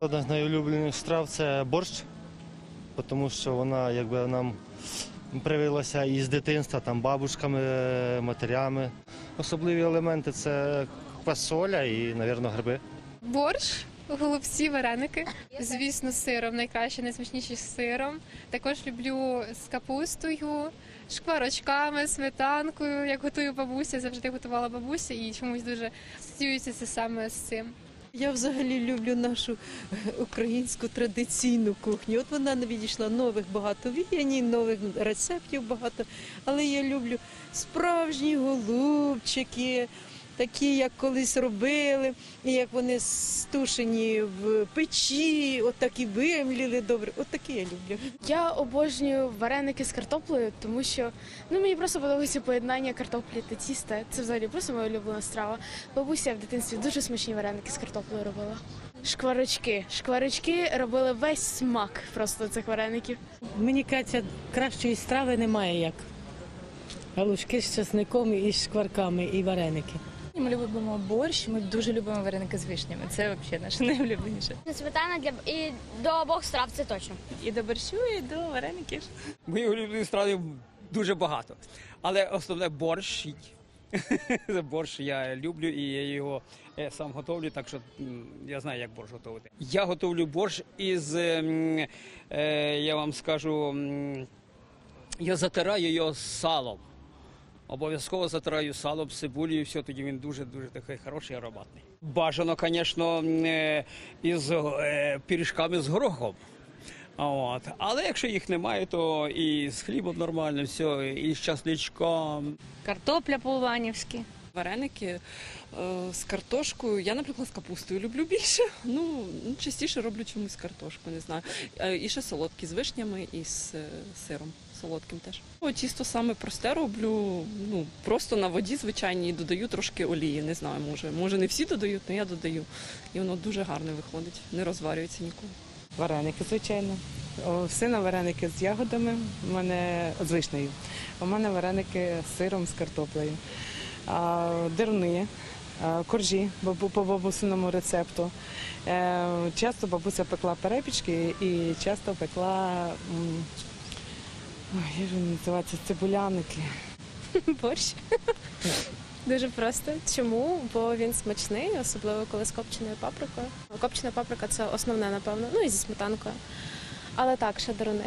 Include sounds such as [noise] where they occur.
Одна з найулюбленіших страв це борщ, тому що вона якби нам привилася із дитинства, там бабушками, матерями. Особливі елементи це квасоля і, мабуть, гриби. Борщ, голубці, вареники. Звісно, сиром найкраще, найсмачніші з сиром. Також люблю з капустою, шкварочками, сметанкою. Як готую бабуся, завжди готувала бабуся і чомусь дуже асоціюється це саме з цим. Я взагалі люблю нашу е, українську традиційну кухню. От вона не відійшла нових багато віяній, нових рецептів багато. Але я люблю справжні голубчики, такі, як колись робили, і як вони стушені в печі, от такі вимліли добре. От такі я люблю. Я обожнюю вареники з картоплею, тому що ну мені просто подобається поєднання картоплі та тіста. Це взагалі просто моя улюблена страва. Бабуся в дитинстві дуже смачні вареники з картоплею робила. Шкварочки. Шкварочки робили весь смак просто цих вареників. Мені кажеться, кращої страви немає як. Галушки з часником і з шкварками, і вареники. Ми любимо борщ, ми дуже любимо вареники з вишнями. Це взагалі наше [laughs] найулюбленіше. Сметана для і до обох страв це точно. І до борщу, і до вареників. Моїх улюблених страв дуже багато. Але основне борщ. [laughs] Борщ я люблю і я його е, сам готовлю, так що я знаю, як борщ готувати. Я готовлю борщ із, ем, е, я вам скажу, я затираю його з салом. Обов'язково затираю салом, цибулею, все, тоді він дуже-дуже такий хороший, ароматний. Бажано, звісно, е, із е, пиріжками з горохом. От. Але якщо їх немає, то і з хлібом нормально, все, і з часничком. Картопля по-уланівськи. Вареники е, з картошкою. Я, наприклад, з капустою люблю більше. [laughs] Ну, ну, частіше роблю чомусь картошку, не знаю. Е, І ще солодкі з вишнями і з е, сиром. Солодким теж. О, Тісто саме просте роблю. Ну просто на воді звичайній додаю трошки олії. Не знаю, може. Може не всі додають, але я додаю. І воно дуже гарне виходить, не розварюється ніколи. Вареники, звичайно. У сина вареники з ягодами, у мене з вишнею. У мене вареники з сиром, з картоплею. Дерни, коржі по бабусиному рецепту. Е, Часто бабуся пекла перепічки і часто пекла. Як вони називаються цибуляники. [laughs] Борщ. Дуже просто. Чому? Бо він смачний, особливо коли з копченою паприкою. Копчена паприка це основне, напевно. Ну і зі сметанкою. Але так, ще даруни.